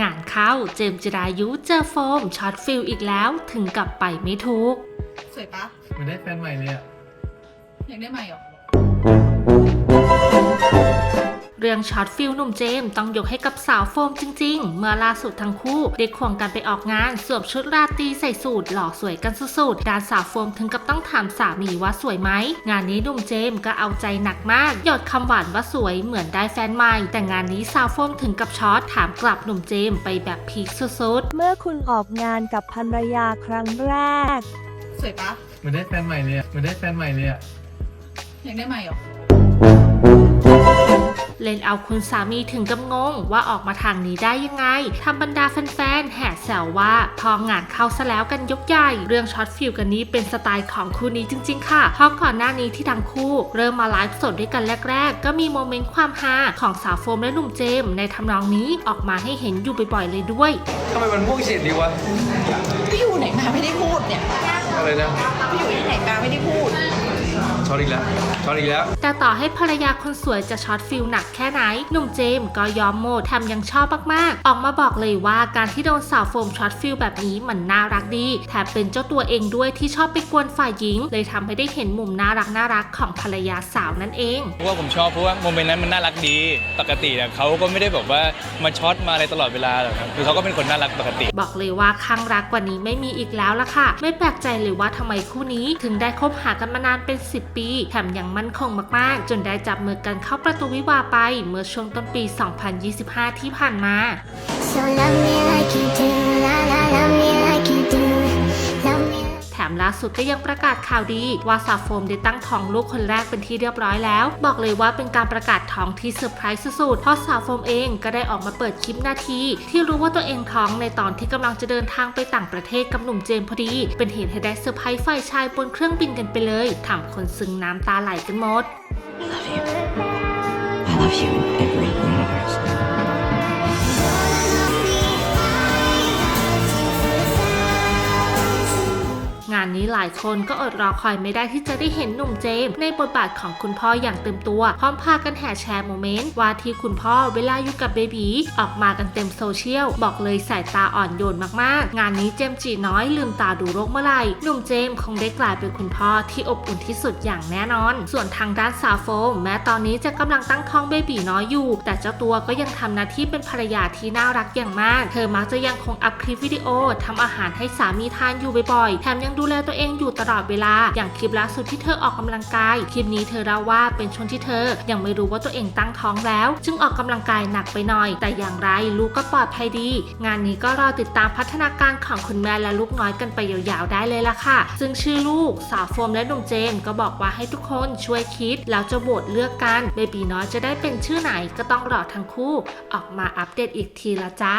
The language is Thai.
งานเข้าเจมส์จิรายุเจอโฟมช็อตฟิลอีกแล้วถึงกับไปไม่ถูก สวยปะเหมือนได้แฟนใหม่เลยอะยังได้ใหม่เหรอ เรื่องช็อตฟิลหนุ่มเจมส์ต้องยกให้กับสาวโฟมจริง ๆ เมื่อล่าสุดทั้งคู่ได้ควงกันไปออกงานสวมชุดราตรีใส่สูทหล่อสวยกันสุดๆด้านสาวโฟมถึงกับต้องถามสามีว่าสวยไหม งานนี้หนุ่มเจมส์ก็เอาใจหนักมาก หยดคำหวานว่าสวยเหมือนได้แฟนใหม่ แต่งานนี้สาวโฟมถึงกับช็อตถามกลับหนุ่มเจมส์ไปแบบพีคสุดๆ เมื่อคุณออกงานกับภรรยาครั้งแรก สวยปะเหมือนได้แฟนใหม่เลยอะเหมือนได้แฟนใหม่เลยอะยังได้ใหม่เหรอ เล่นเอาคุณสามีถึงกับงงว่าออกมาทางนี้ได้ยังไงทำบรรดาแฟนๆแห่แซวว่าพองานเข้าซะแล้วกันยกใหญ่ เรื่องช็อตฟิลกันนี้เป็นสไตล์ของคู่นี้จริง ๆ ค่ะ เพราะก่อนหน้านี้ที่ทั้งคู่ เริ่มมาไลฟ์สดด้วยกันแรก ๆ ก็มีโมเมนต์ความฮาของสาวโฟมและหนุ่มเจมส์ในทำนองนี้ออกมาให้เห็นอยู่บ่อยๆเลยด้วยทำไมมันม่วงเฉียดดีวะพี่อยู่ไหนมาไม่ได้พูดเนี่ยอะไรนะพี่อยู่ที่ไหนมาไม่ได้พูด ช็อตอีกแล้วช็อตอีกแล้ว แต่ต่อให้ภรรยาคนสวยจะช็อตฟิลหนักแค่ไหน หนุ่มเจมส์ก็ยอมโหมดแถมยังชอบมากๆ ออกมาบอกเลยว่าการที่โดนสาวโฟมช็อตฟิลแบบนี้มันน่ารักดี แถมเป็นเจ้าตัวเองด้วยที่ชอบไปกวนฝ่ายหญิง เลยทำให้ได้เห็นมุมน่ารักน่ารักๆของภรรยาสาวนั่นเอง เพราะว่าผมชอบเพราะว่าโมเมนต์นั้นมันน่ารักดี ปกติเนี่ยเขาก็ไม่ได้แบบว่ามาช็อตมาอะไรตลอดเวลาหรอกครับคือเขาก็เป็นคนน่ารักปกติ บอกเลยว่าข้างรักกว่านี้ไม่มีอีกแล้วล่ะค่ะ ไม่แปลกใจเลยว่าทำไมคู่นี้ถึงได้คบหากันมานานเป็น 10ปี แถมยังมั่นคงมากๆ จนได้จับมือกันเข้าประตูวิวาไป เมื่อช่วงต้นปี 2025 ที่ผ่านมา So love me like you do, าสุดก็ยังประกาศข่าวดีว่าสาวโฟมได้ตั้งท้องลูกคนแรกเป็นที่เรียบร้อยแล้ว บอกเลยว่าเป็นการประกาศท้องที่เซอร์ไพรส์สุดๆเพราะสาวโฟมเองก็ได้ออกมาเปิดคลิปนาที ที่รู้ว่าตัวเองท้องในตอนที่กำลังจะเดินทางไปต่างประเทศกับหนุ่มเจมส์พอดี เป็นเหตุให้ได้เซอร์ไพรส์ฝ่ายชายบนเครื่องบินกันไปเลยทำคนซึ้งน้ำตาไหลกันหมด I love you. I love you every universe. นี้หลายคนก็อดรอคอยไม่ได้ที่จะได้เห็นหนุ่มเจมส์ในบทบาทของคุณพ่ออย่างเต็มตัว พร้อมพากันแห่แชร์โมเมนต์ว่าที่คุณพ่อเวลาอยู่กับเบบีออกมากันเต็มโซเชียล บอกเลยสายตาอ่อนโยนมากๆ งานนี้เจมส์จีน้อยลืมตาดูโรคเมื่อไหร่หนุ่มเจมส์คงได้กลายเป็นคุณพ่อที่อบอุ่นที่สุดอย่างแน่นอน ส่วนทางด้านซาโฟมแม้ตอนนี้จะกำลังตั้งท้องเบบีน้อยอยู่ แต่เจ้าตัวก็ยังทำหน้าที่เป็นภรรยาที่น่ารักอย่างมาก เธอมักจะยังคงอัพคลิปวิดีโอทำอาหารให้สามีทานอยู่บ่อยๆแถมยังดูแลตัวเองอยู่ตลอดเวลา อย่างคลิปล่าสุดที่เธอออกกำลังกาย คลิปนี้เธอเล่าว่าเป็นช่วงที่เธอ ยังไม่รู้ว่าตัวเองตั้งท้องแล้ว จึงออกกำลังกายหนักไปหน่อย แต่อย่างไรลูกก็ปลอดภัยดี งานนี้ก็รอติดตามพัฒนาการของคุณแม่และลูกน้อยกันไปยาวๆได้เลยล่ะค่ะ ซึ่งชื่อลูกสาวโฟมและหนุ่มเจมส์ก็บอกว่าให้ทุกคนช่วยคิด แล้วจะโหวตเลือกกันเบบีน้อยจะได้เป็นชื่อไหนก็ต้องรอทั้งคู่ ออกมาอัปเดตอีกทีละจ้า